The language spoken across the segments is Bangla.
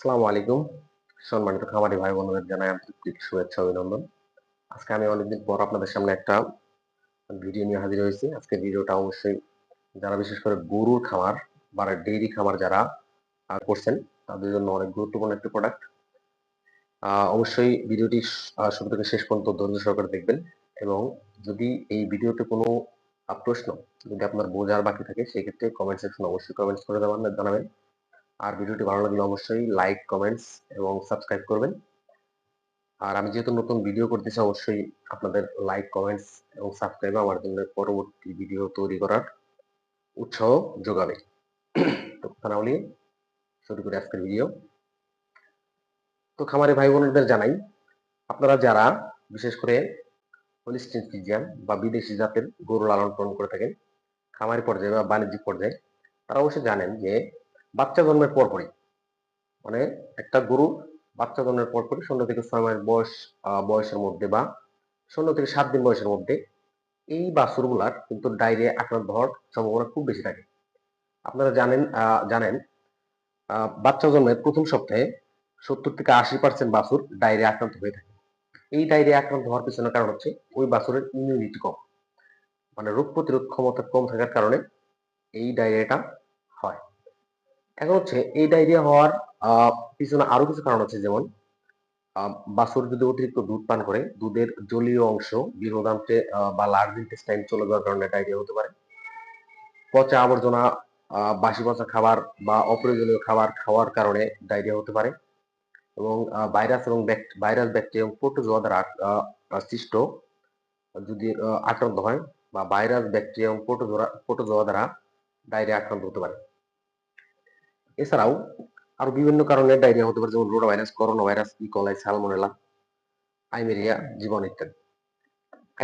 আসসালামু আলাইকুম। সম্মানিত খামারি ভাই বোনদের জানাই আন্তরিক শুভেচ্ছা, অভিনন্দন। আজকে আমি অনেকদিন পর আপনাদের সামনে একটা ভিডিও নিয়ে হাজির হয়েছি। আজকে ভিডিওটা অবশ্যই যারা বিশেষ করে গরুর খামার বা ডেইরি খামার যারা করছেন, তাদের জন্য অনেক গুরুত্বপূর্ণ একটি প্রোডাক্ট অবশ্যই ভিডিওটি শুরু থেকে শেষ পর্যন্ত ধৈর্য সহকারে দেখবেন এবং যদি এই ভিডিওতে কোনো প্রশ্ন যদি আপনার বোঝার বাকি থাকে, সেক্ষেত্রে কমেন্ট সেকশন অবশ্যই কমেন্টস করে দেওয়ার জানাবেন। আর ভিডিওটি ভালো লাগলে অবশ্যই লাইক কমেন্টস এবং সাবস্ক্রাইব করবেন। আর আমি যেহেতু নতুন ভিডিও করতেছি, অবশ্যই আপনাদের লাইক কমেন্টস এবং সাবস্ক্রাইব আমার জন্য পরবর্তী ভিডিও তৈরি করার উৎসাহ যোগাবে। তো কথা না শুরু করি আজকের ভিডিও তো খামারে ভাই বোনদের জানাই, আপনারা যারা বিশেষ করে হলিস্টিন ফিজিয়ান বা বিদেশি জাতের গরু লালন পালন করে থাকেন, খামারি পর্যায়ে বা বাণিজ্যিক পর্যায়ে, তারা অবশ্যই জানেন যে বাচ্চা জন্মের পরপরই মানে একটা গরু বাচ্চা জন্মের পরপরই শূন্য থেকে ছয় মাস বয়স বয়সের মধ্যে বা শূন্য থেকে সাত দিন বয়সের মধ্যে এই বাছুরগুলার কিন্তু ডায়রিয়া আক্রান্ত হওয়ার সম্ভাবনা খুব বেশি থাকে। আপনারা জানেন জানেন বাচ্চা জন্মের প্রথম সপ্তাহে সত্তর থেকে আশি পার্সেন্ট বাছুর ডায়রিয়া আক্রান্ত হয়ে থাকে। এই ডায়রিয়া আক্রান্ত হওয়ার পিছনে কারণ হচ্ছে ওই বাছুরের ইমিউনিটি কম। মানে রোগ প্রতিরোধ ক্ষমতা কম থাকার কারণে এই ডায়রিয়াটা এখন হচ্ছে এই ডায়রিয়া হওয়ার পিছনে আরও কিছু কারণ আছে, যেমন বাছুর যদি অতিরিক্ত দুধ পান করে, দুধের জলীয় অংশ বীরদান্তে বা লার্জ ইন্টেস্টাইন চলে যাওয়ার কারণে ডায়রিয়া হতে পারে। পচা আবর্জনা বাসি পচা খাবার বা অপ্রয়োজনীয় খাবার খাওয়ার কারণে ডায়রিয়া হতে পারে এবং ভাইরাস এবং ভাইরাস ব্যাকটেরিয়া এবং প্রোটোজোয়া দ্বারা সৃষ্ট যদি আক্রান্ত হয় বা ভাইরাস ব্যাকটেরিয়া এবং প্রোটোজোয়া দ্বারা ডায়রিয়া আক্রান্ত হতে পারে। এছাড়াও আরও বিভিন্ন কারণে ডায়রিয়া হতে পারে, যেমন rota virus corona virus E coli salmonella Eimeria, জীবন ইত্যাদি।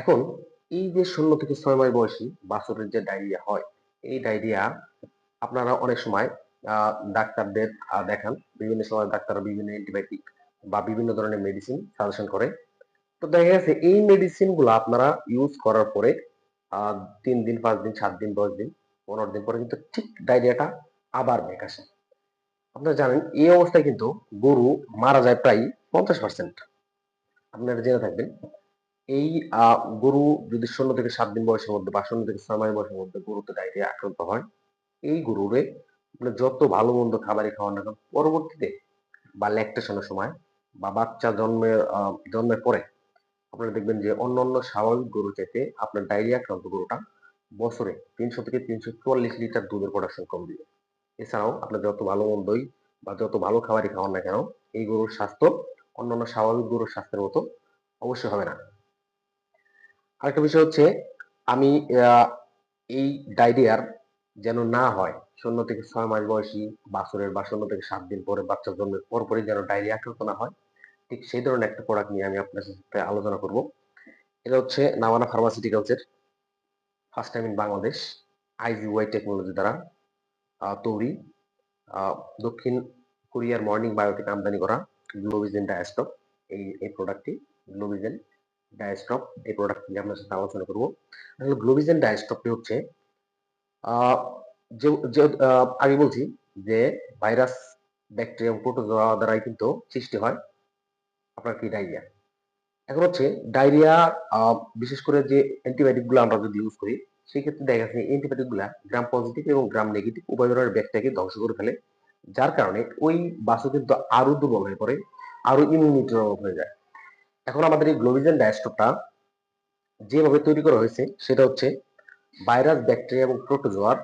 এখন এই যে শূন্য থেকে ছয় মাস বয়সী বাছুরের যে ডায়রিয়া হয়, এই ডায়রিয়া আপনারা অনেক সময় ডাক্তারদের দেখান। বিভিন্ন সময় ডাক্তাররা বিভিন্ন অ্যান্টিবায়োটিক বা বিভিন্ন ধরনের মেডিসিন সাজেশন করে। তো দেখা গেছে, এই মেডিসিনগুলো আপনারা ইউজ করার পরে তিন দিন, পাঁচ দিন, সাত দিন, দশ দিন, পনেরো দিন পরে কিন্তু ঠিক ডায়রিয়াটা আবার ব্যাক আসে আপনারা জানেন, এই অবস্থায় কিন্তু গরু মারা যায় প্রায় পঞ্চাশ পার্সেন্ট আপনারা জেনে থাকবেন, এই গরু যদি শূন্য থেকে সাত দিন বয়সের মধ্যে বা শূন্য থেকে ছয় মাস বয়সের মধ্যে গরুতে ডায়রিয়া আক্রান্ত হয়, এই গরুরে আপনি যত ভালো মন্দ খাবারই খাওয়ান না পরবর্তীতে বা ল্যাকটেশনের সময় বা বাচ্চা জন্মের জন্মের পরে আপনারা দেখবেন যে অন্য অন্য স্বাভাবিক গরু চাইতে আপনার ডায়রিয়া আক্রান্ত গরুটা বছরে তিনশো থেকে তিনশো চুয়াল্লিশ লিটার দুধের প্রোডাকশন কম দিবে। এছাড়াও আপনার যত ভালো মন্দই বা যত ভালো খাবারই খাওয়ান না কেন, এই গরুর স্বাস্থ্য অন্যান্য স্বাভাবিক গরুর স্বাস্থ্যের মতো অবশ্যই হবে না। আরেকটা বিষয় হচ্ছে, আমি এই ডায়রিয়ার যেন না হয়, শূন্য থেকে ছয় মাস বয়সী বাছুরের বা শূন্য থেকে সাত দিন পরে বাচ্চা জন্মের পরপরই যেন ডায়রিয়া আক্রান্ত না হয়, ঠিক সেই ধরনের একটা প্রোডাক্ট নিয়ে আমি আপনার সাথে আলোচনা করব। এটা হচ্ছে নামানা ফার্মাসিউটিক্যালসের first time in Bangladesh IgY technology দ্বারা তৈরি। দক্ষিণ কোরিয়ার মর্নিং বায়োটিক আমদানি করা গ্লোবিজেন ডায়াস্টপ এই এই প্রোডাক্টটি গ্লোবিজেন ডায়াস্টপ এই প্রোডাক্ট নিয়ে আপনার সাথে আলোচনা করব। আসলে গ্লোবিজেন ডায়াস্টপটি হচ্ছে যে আগে বলছি যে ভাইরাস, ব্যাকটেরিয়া প্রোটোজোয়া দ্বারাই কিন্তু সৃষ্টি হয়। আপনার কি ডায়রিয়া? এখন হচ্ছে ডায়রিয়া বিশেষ করে যে অ্যান্টিবায়োটিকগুলো আমরা যদি ইউজ করি সেই ক্ষেত্রে দেখা যাচ্ছে অ্যান্টিবায়োটিকগুলা গ্রাম পজিটিভ এবং গ্রাম নেগেটিভ উভয় ধরনের ব্যাকটেরিয়াকে ধ্বংস করে ফেলে। যার কারণে ওই বাসু কিন্তু আরও দুর্বল হয়ে পড়ে, আরও ইমিউনিটির অভাব হয়ে যায়। এখন আমাদের এই গ্লোবিজেন ডায়াস্টোপটা যেভাবে তৈরি করা হয়েছে, সেটা হচ্ছে ভাইরাস, ব্যাকটেরিয়া এবং প্রোটোজোয়ার,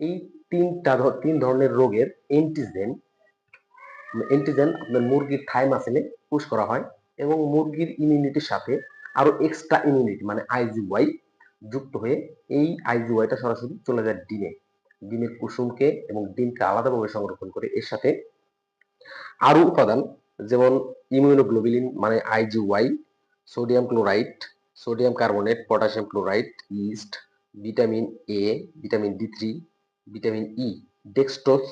এই তিনটা তিন ধরনের রোগের এন্টিজেন এন্টিজেন আপনার মুরগির থাই মাসেলে পুশ করা হয় এবং মুরগির ইমিউনিটির সাথে আরও এক্সট্রা ইমিউনিটি মানে আইজিওয়াই যুক্ত হয়ে এই আইজিওয়াইটা সরাসরি চলে যায় ডিমে ডিমের কুসুমকে এবং ডিমকে আলাদাভাবে সংরক্ষণ করে এর সাথে আরও উপাদান যেমন ইমিউনোগ্লোবিলিন মানে IgY sodium chloride sodium carbonate potassium chloride yeast vitamin A vitamin D three vitamin E dextrose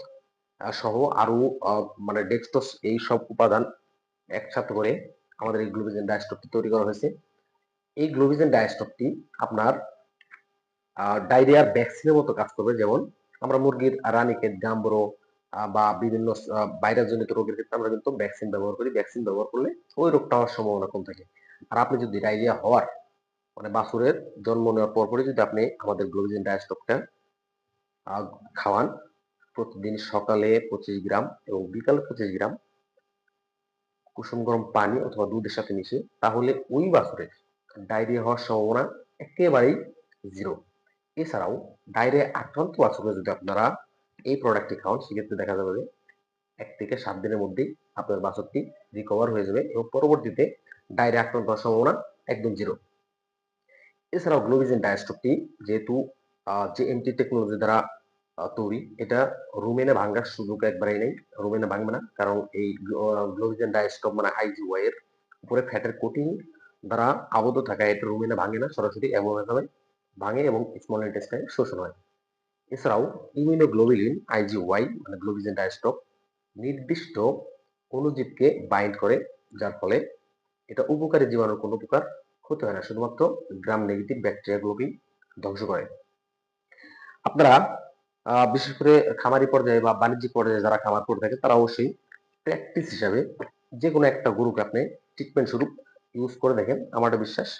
সহ আরও আহ, মানে ডেক্সটোস এই সব উপাদান একসাথে করে আমাদের এই গ্লুবিজেন ডায়াস্টপটি তৈরি করা হয়েছে। এই গ্লুবিজেন ডায়াস্টপটি আপনার ডায়রিয়ার ভ্যাকসিনের মতো কাজ করবে। যেমন আমরা মুরগির রানীক্ষেত গাম্বরো বা বিভিন্ন ভাইরাস জনিত রোগের ক্ষেত্রে আমরা কিন্তু ভ্যাকসিন ব্যবহার করি। ভ্যাকসিন ব্যবহার করলে ওই রোগটা হওয়ার সম্ভাবনা কম থাকে। আর আপনি যদি ডায়রিয়া হওয়ার মানে বাছুরের জন্ম নেওয়ার পর পরে যদি আপনি আমাদের গ্লোবিজিন ডায়াস্টকটা খাওয়ান, প্রতিদিন সকালে পঁচিশ গ্রাম এবং বিকালে পঁচিশ গ্রাম কুসুম গরম পানি অথবা দুধের সাথে মিশিয়ে, তাহলে ওই বাছুরের ডায়রিয়া হওয়ার সম্ভাবনা একেবারেই জিরো এছাড়াও ডায়রিয়া আক্রান্ত বাছুরে যদি আপনারা এই প্রোডাক্টটি খাওয়ান, সেক্ষেত্রে দেখা যাবে যে এক থেকে সাত দিনের মধ্যেই আপনার বাছুরটি রিকভার হয়ে যাবে এবং পরবর্তীতে ডায়রিয়া আক্রান্ত হওয়ার সম্ভাবনা একদম জিরো এছাড়াও গ্লোবিজিন ডায়াস্টকটি যেহেতু যে এমটি টেকনোলজি দ্বারা তৈরি, এটা রুমেনে ভাঙ্গার সুযোগ একবারেই নেই, রুমেনে ভাঙবে না, কারণ এই গ্লোবিজেন ডায়াস্টপ মানে আইজিওয়াই এর উপরে ফ্যাটের কোটিং দ্বারা আবদ্ধ থাকা এটা রুমেনে ভাঙে না, সরাসরি অ্যামোভাবে ভাঙে এবং স্মল ইন্টেস্টাইন শোষণ হয়। এছাড়াও ইমিউনোগ্লোবিলিন আইজিওয়াই মানে গ্লোবিজেন ডায়াস্টপ নির্দিষ্ট অণুজীবকে বাইন্ড করে, যার ফলে এটা উপকারী জীবাণুর কোনো প্রকার ক্ষতি হয় না, শুধুমাত্র গ্রাম নেগেটিভ ব্যাকটেরিয়াগুলোকেই ধ্বংস করে। আপনারা বিশেষ করে খামারি পর্যায়ে বা বাণিজ্যিক পর্যায়ে যারা খামার করে থাকে তারা অবশ্যই প্র্যাকটিস হিসাবে যে কোনো একটা গরুকে আপনি ট্রিটমেন্ট স্বরূপ ইউজ করে দেখেন আমার বিশ্বাস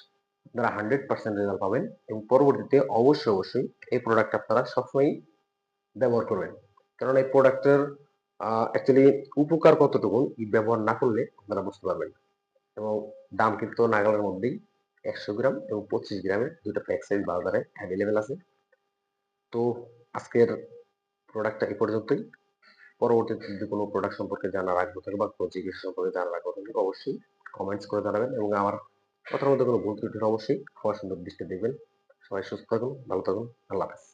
আপনারা হান্ড্রেড পার্সেন্ট রেজাল্ট পাবেন এবং পরবর্তীতে অবশ্যই অবশ্যই এই প্রোডাক্ট আপনারা সবসময়ই ব্যবহার করবেন। কারণ এই প্রোডাক্টের অ্যাকচুয়ালি উপকার কতটুকু ই ব্যবহার না করলে আপনারা বুঝতে পারবেন এবং দাম কিন্তু নাগালের মধ্যেই একশো গ্রাম এবং পঁচিশ গ্রামের দুটো প্যাক সাইজ বাজারে অ্যাভেলেবেল আছে। তো আজকের প্রোডাক্টটা এই পর্যন্তই। পরবর্তীতে যদি কোনো প্রোডাক্ট সম্পর্কে জানার আগ্রহ থাকে বা কোনো চিকিৎসা সম্পর্কে জানার আগ্রহ থাকে, অবশ্যই কমেন্টস করে জানাবেন এবং আমার কথার মধ্যে কোনো ভুল ত্রুটি অবশ্যই সবার সুন্দর দৃষ্টি দেখবেন। সবাই সুস্থ থাকুন, ভালো থাকুন, আল্লাহ হাফেজ।